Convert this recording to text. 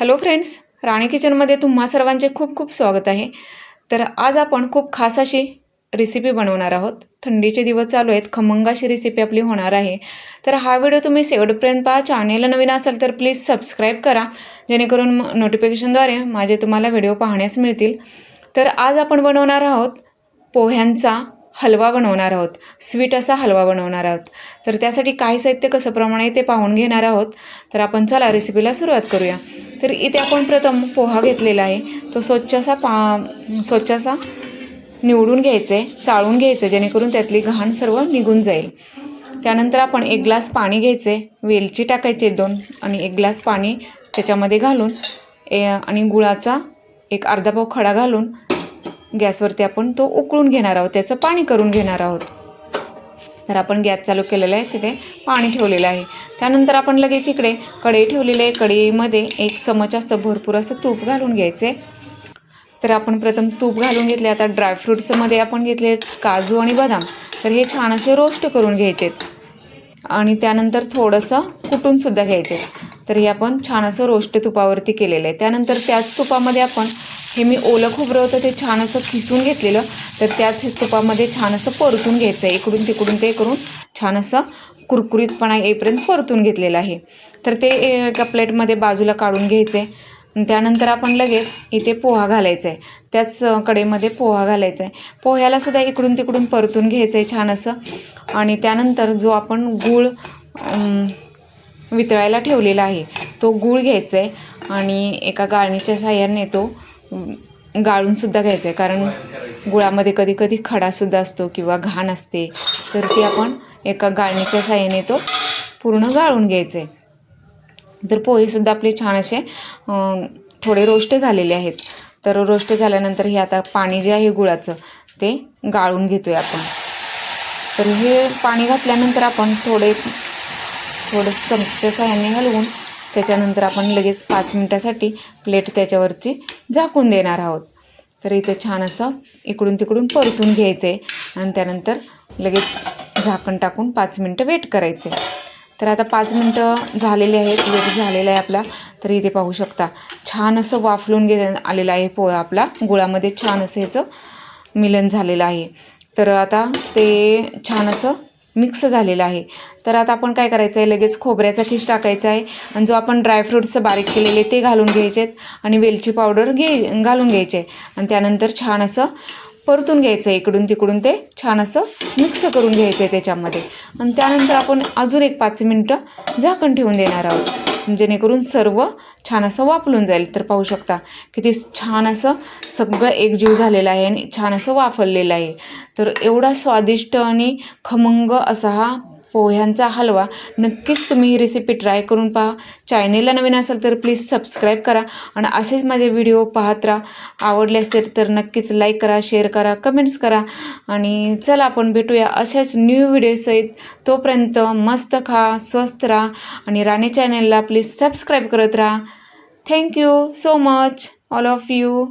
Hello friends राणी किचनमध्ये तुम्हा सर्वांचे खूप खूप स्वागत आहे. तर आज आपण खूप खास अशी रेसिपी बनवणार आहोत. थंडीचे दिवस चालू आहेत खमंग अशी रेसिपी आपली होणार आहे. तर हा व्हिडिओ तुम्ही शेवटपर्यंत पहा. चॅनेलला नवीन असाल तर प्लीज सबस्क्राईब करा. जेणेकरून नोटिफिकेशनद्वारे माझे तुम्हाला व्हिडिओ पाहण्यास मिळतील. तर आज आपण बनवणार आहोत पोह्यांचा हलवा बनवणार आहोत. स्वीट असा हलवा बनवणार आहोत. तर त्यासाठी काय साहित्य कसं प्रमाणे ते पाहून घेणार आहोत. तर आपण चला रेसिपीला सुरुवात करूया. तर इथे आपण प्रथम पोहा घेतलेला आहे. तो स्वच्छ असा पा स्वच्छ असा निवडून घ्यायचं आहे चाळून घ्यायचं आहे जेणेकरून त्यातली घाण सर्व निघून जाईल. त्यानंतर आपण एक ग्लास पाणी घ्यायचे वेलची टाकायचे दोन आणि एक ग्लास पाणी त्याच्यामध्ये घालून ए आणि गुळाचा एक अर्धा पाव खडा घालून गॅसवरती आपण तो उकळून घेणार आहोत त्याचं पाणी करून घेणार आहोत. तर आपण गॅस चालू केलेला आहे तिथे पाणी ठेवलेलं आहे. त्यानंतर आपण लगेच इकडे कढई ठेवलेली आहे. कढईमध्ये एक चमच असतं भरपूर असं तूप घालून घ्यायचे. तर आपण प्रथम तूप घालून घेतले. आता ड्रायफ्रूट्समध्ये आपण घेतले काजू आणि बदाम. तर हे छान असे रोस्ट करून घ्यायचे. आणि त्यानंतर थोडंसं कुटूनसुद्धा घ्यायचे. तर हे आपण छान असं रोस्ट तुपावरती केलेलं आहे. त्यानंतर त्याच तुपामध्ये आपण हे मी ओलं खोबरं होतं ते छान असं खिसून घेतलेलं. तर त्याच तुपामध्ये छान असं परतून घ्यायचं आहे. इकडून तिकडून ते करून छान असं कुरकुरीतपणा येईपर्यंत परतून घेतलेलं आहे. तर ते एका प्लेटमध्ये बाजूला काढून घ्यायचं आहे त्यानंतर आपण लगेच इथे पोहा घालायचा आहे त्याच कडेमध्ये पोहा घालायचा आहे पोह्यालासुद्धा इकडून तिकडून परतून घ्यायचं आहे छान असं. आणि त्यानंतर जो आपण गूळ वितळायला ठेवलेला आहे तो गूळ घ्यायचा आहे आणि एका गाळणीच्या साह्याने तो गाळूनसुद्धा घ्यायचं आहे कारण गुळामध्ये कधी कधी खडासुद्धा असतो किंवा घाण असते. तर ती आपण एका गाळणीच्या साह्याने तो पूर्ण गाळून घ्यायचं आहे तर पोहेसुद्धा आपले छान असे थोडे रोस्ट झालेले आहेत. तर रोस्ट झाल्यानंतर हे आता पाणी जे आहे गुळाचं ते गाळून घेतो आहे आपण. तर हे पाणी घातल्यानंतर आपण थोडे थोडं चमच्या साह्याने हलवून त्याच्यानंतर आपण लगेच पाच मिनटासाठी प्लेट त्याच्यावरती झाकून देणार आहोत. तर इथे छान असं इकडून तिकडून परतून घ्यायचं आहे आणि त्यानंतर लगेच झाकण टाकून पाच मिनटं वेट करायचे. तर आता पाच मिनटं झालेले आहेत वेट झालेला आहे आपला. तर इथे पाहू शकता छान असं वाफलून घे आलेलं आहे पोहा आपला. गुळामध्ये छान असं ह्याचं मिलन झालेलं आहे. तर आता ते छान असं मिक्स झालेलं आहे. तर आता आपण काय करायचं आहे लगेच खोबऱ्याचा खीस टाकायचा आहे. आणि जो आपण ड्रायफ्रुट्सचं बारीक केलेले ते घालून घ्यायचे आहेत आणि वेलची पावडर घे घालून घ्यायचे. आहे आणि त्यानंतर छान असं परतून घ्यायचं आहे इकडून तिकडून ते. छान असं मिक्स करून घ्यायचं आहे त्याच्यामध्ये. आणि त्यानंतर आपण अजून एक पाच मिनटं झाकण ठेवून देणार आहोत. जेणेकरून सर्व छान असं वाफलून जाईल. तर पाहू शकता किती छान असं सगळं एकजीव झालेलं आहे आणि छान असं वाफरलेलं आहे. तर एवढा स्वादिष्ट आणि खमंग असा हा पोह्यांचा हलवा. नक्कीच तुम्ही ही रेसिपी ट्राय करून पहा. चॅनेलला नवीन असाल तर प्लीज सबस्क्राईब करा आणि असेच माझे व्हिडिओ पाहत राहा. आवडले असतील तर नक्कीच लाईक करा शेअर करा कमेंट्स करा आणि चला आपण भेटूया अशाच न्यू व्हिडिओसहित तोपर्यंत मस्त खा स्वस्त राहा आणि राणे चॅनेलला प्लीज सबस्क्राईब करत राहा. Thank you so much all of you